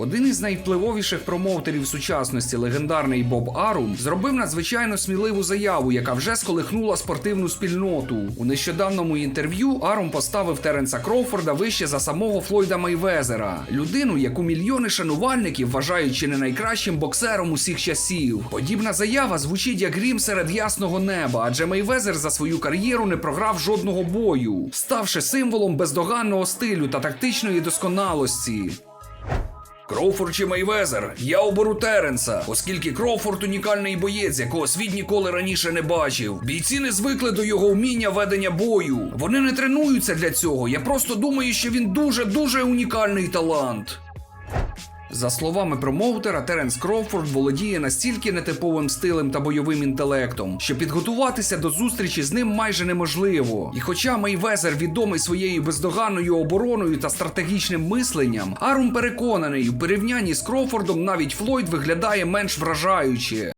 Один із найвпливовіших промоутерів сучасності, легендарний Боб Арум, зробив надзвичайно сміливу заяву, яка вже сколихнула спортивну спільноту. У нещодавному інтерв'ю Арум поставив Теренса Кроуфорда вище за самого Флойда Мейвезера, людину, яку мільйони шанувальників вважають чи не найкращим боксером усіх часів. Подібна заява звучить як грім серед ясного неба, адже Мейвезер за свою кар'єру не програв жодного бою, ставши символом бездоганного стилю та тактичної досконалості. Кроуфорд чи Мейвезер, я оберу Теренса, оскільки Кроуфорд унікальний боєць, якого світ ніколи раніше не бачив. Бійці не звикли до його вміння ведення бою. Вони не тренуються для цього. Я просто думаю, що він дуже дуже унікальний талант. За словами промоутера, Теренс Кроуфорд володіє настільки нетиповим стилем та бойовим інтелектом, що підготуватися до зустрічі з ним майже неможливо. І хоча Мейвезер відомий своєю бездоганною обороною та стратегічним мисленням, Арум переконаний, у порівнянні з Кроуфордом навіть Флойд виглядає менш вражаюче.